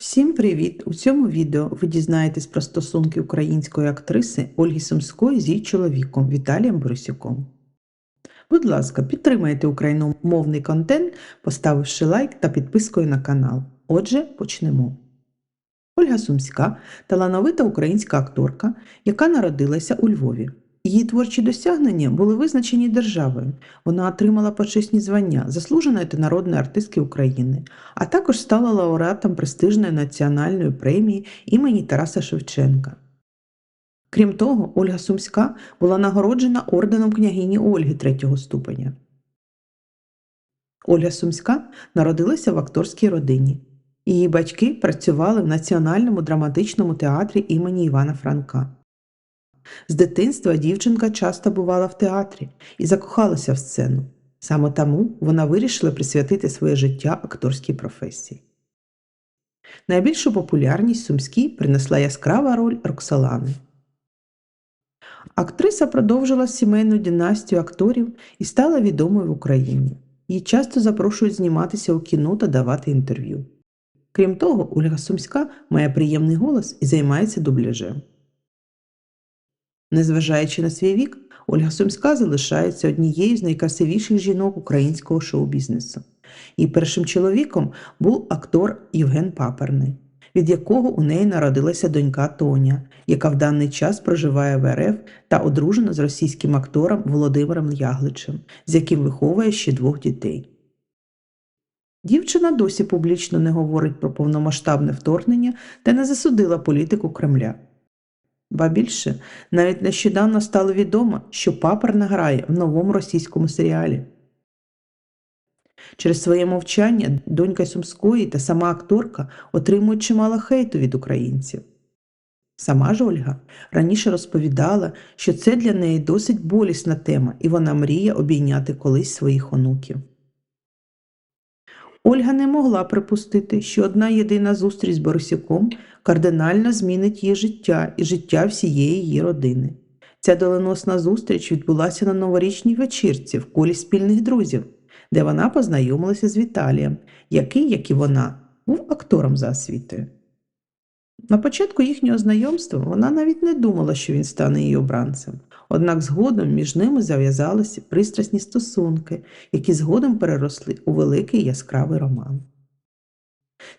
Всім привіт! У цьому відео ви дізнаєтесь про стосунки української актриси Ольги Сумської з її чоловіком Віталієм Борисюком. Будь ласка, підтримайте україномовний контент, поставивши лайк та підпискою на канал. Отже, почнемо. Ольга Сумська талановита українська акторка, яка народилася у Львові. Її творчі досягнення були визначені державою. Вона отримала почесні звання заслуженої та народної артистки України, а також стала лауреатом престижної національної премії імені Тараса Шевченка. Крім того, Ольга Сумська була нагороджена орденом княгині Ольги третього ступеня. Ольга Сумська народилася в акторській родині. Її батьки працювали в Національному драматичному театрі імені Івана Франка. З дитинства дівчинка часто бувала в театрі і закохалася в сцену. Саме тому вона вирішила присвятити своє життя акторській професії. Найбільшу популярність Сумській принесла яскрава роль Роксолани. Актриса продовжила сімейну династію акторів і стала відомою в Україні. Її часто запрошують зніматися у кіно та давати інтерв'ю. Крім того, Ольга Сумська має приємний голос і займається дубляжем. Незважаючи на свій вік, Ольга Сумська залишається однією з найкрасивіших жінок українського шоу-бізнесу. Її першим чоловіком був актор Євген Паперний, від якого у неї народилася донька Тоня, яка в даний час проживає в РФ та одружена з російським актором Володимиром Ягличем, з яким виховує ще двох дітей. Дівчина досі публічно не говорить про повномасштабне вторгнення та не засудила політику Кремля. Ба більше, навіть нещодавно стало відомо, що Паперна грає в новому російському серіалі. Через своє мовчання донька Сумської та сама акторка отримують чимало хейту від українців. Сама ж Ольга раніше розповідала, що це для неї досить болісна тема, і вона мріє обійняти колись своїх онуків. Ольга не могла припустити, що одна єдина зустріч з Борисюком кардинально змінить її життя і життя всієї її родини. Ця доленосна зустріч відбулася на новорічній вечірці в колі спільних друзів, де вона познайомилася з Віталієм, який, як і вона, був актором за освітою. На початку їхнього знайомства вона навіть не думала, що він стане її обранцем. Однак згодом між ними зав'язалися пристрасні стосунки, які згодом переросли у великий яскравий роман.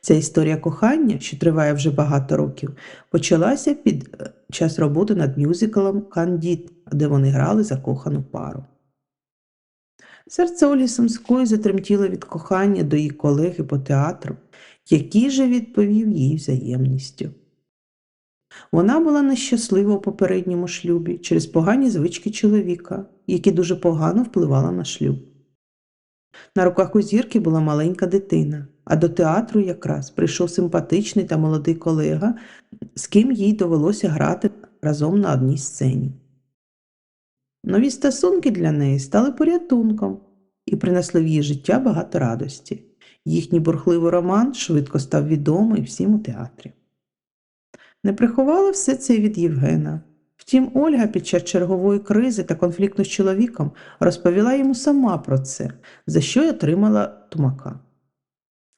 Ця історія кохання, що триває вже багато років, почалася під е, час роботи над мюзиклом Кандід, де вони грали закохану пару. Серце Олі Сумської затремтіло від кохання до її колеги по театру, який же відповів їй взаємністю. Вона була нещаслива у попередньому шлюбі через погані звички чоловіка, які дуже погано впливали на шлюб. На руках у зірки була маленька дитина, а до театру якраз прийшов симпатичний та молодий колега, з ким їй довелося грати разом на одній сцені. Нові стосунки для неї стали порятунком і принесли в її життя багато радості. Їхній бурхливий роман швидко став відомий всім у театрі. Не приховала все це від Євгена. Втім, Ольга під час чергової кризи та конфлікту з чоловіком розповіла йому сама про це, за що й отримала тумака.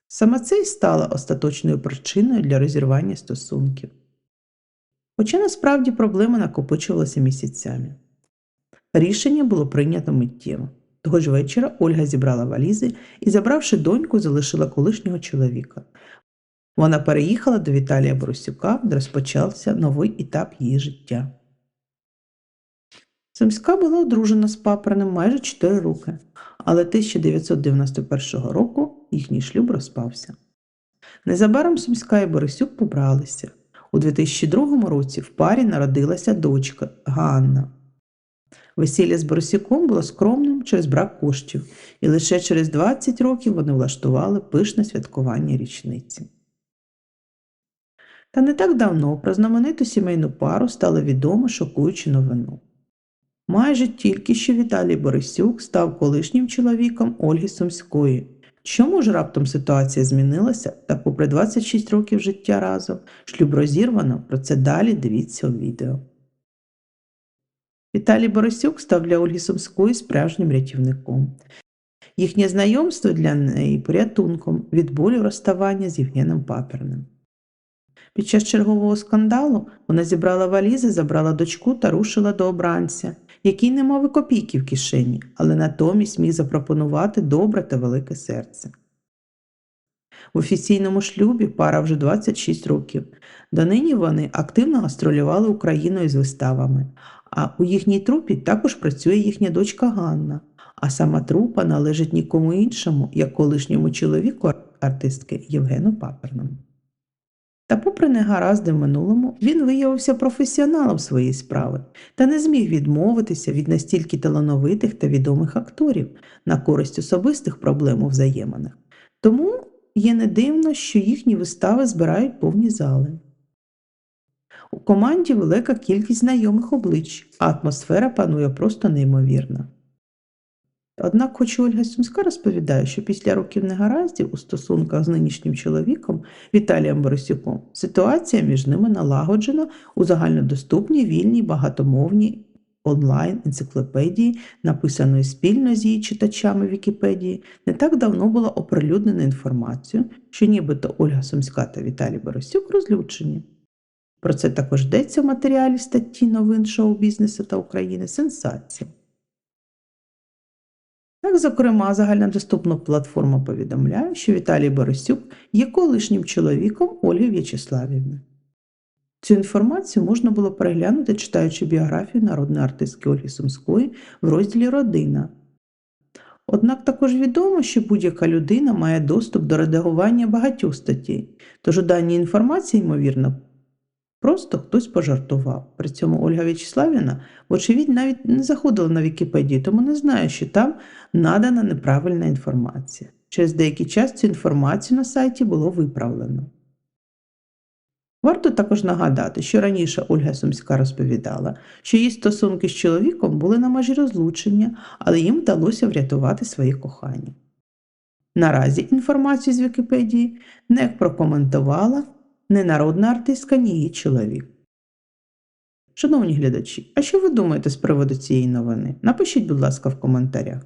Саме це й стало остаточною причиною для розірвання стосунків. Хоча насправді проблема накопичувалася місяцями. Рішення було прийнято миттєво. Того ж вечора Ольга зібрала валізи і, забравши доньку, залишила колишнього чоловіка. Вона переїхала до Віталія Борисюка, де розпочався новий етап її життя. Сумська була одружена з паперним майже 4 роки, але 1991 року їхній шлюб розпався. Незабаром Сумська і Борисюк побралися. У 2002 році в парі народилася дочка Ганна. Весілля з Борисюком було скромним через брак коштів, і лише через 20 років вони влаштували пишне святкування річниці. Та не так давно про знамениту сімейну пару стало відомо шокуючу новину. Майже тільки що Віталій Борисюк став колишнім чоловіком Ольги Сумської. Чому ж раптом ситуація змінилася та, попри 26 років життя разом, шлюб розірвано, про це далі дивіться у відео. Віталій Борисюк став для Ольги Сумської справжнім рятівником. Їхнє знайомство для неї порятунком від болю розставання з Євгеном Паперним. Під час чергового скандалу вона зібрала валізи, забрала дочку та рушила до обранця, який не мав копійки в кишені, але натомість міг запропонувати добре та велике серце. В офіційному шлюбі пара вже 26 років. Донині вони активно гастролювали Україною з виставами, а у їхній трупі також працює їхня дочка Ганна, а сама трупа належить нікому іншому, як колишньому чоловіку артистки Євгену Паперному. Та, попри негаразди в минулому, він виявився професіоналом своєї справи та не зміг відмовитися від настільки талановитих та відомих акторів на користь особистих проблем у взаєминах. Тому є не дивно, що їхні вистави збирають повні зали. У команді велика кількість знайомих облич, а атмосфера панує просто неймовірна. Однак, хоч Ольга Сумська розповідає, що після років негараздів у стосунках з нинішнім чоловіком Віталієм Борисюком ситуація між ними налагоджена у загальнодоступній вільній багатомовній онлайн енциклопедії, написаної спільно з її читачами Вікіпедії, не так давно була оприлюднена інформація, що нібито Ольга Сумська та Віталій Борисюк розлючені. Про це також йдеться в матеріалі статті новин шоу-бізнесу та України Сенсація. Так, зокрема, загальнодоступна платформа повідомляє, що Віталій Борисюк є колишнім чоловіком Ольги В'ячеславівни. Цю інформацію можна було переглянути, читаючи біографію народної артистки Ольги Сумської в розділі Родина. Однак також відомо, що будь-яка людина має доступ до редагування багатьох статей, тож у даній інформації, ймовірно, просто хтось пожартував. При цьому Ольга В'ячеславівна, вочевидь, навіть не заходила на Вікіпедію, тому не знає, що там надана неправильна інформація. Через деякий час цю інформацію на сайті було виправлено. Варто також нагадати, що раніше Ольга Сумська розповідала, що її стосунки з чоловіком були на межі розлучення, але їм вдалося врятувати своє кохання. Наразі інформацію з Вікіпедії не прокоментувала ні народна артистка, ні її чоловік. Шановні глядачі, а що ви думаєте з приводу цієї новини? Напишіть, будь ласка, в коментарях.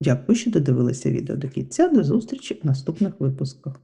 Дякую, що додивилися відео до кінця. До зустрічі в наступних випусках.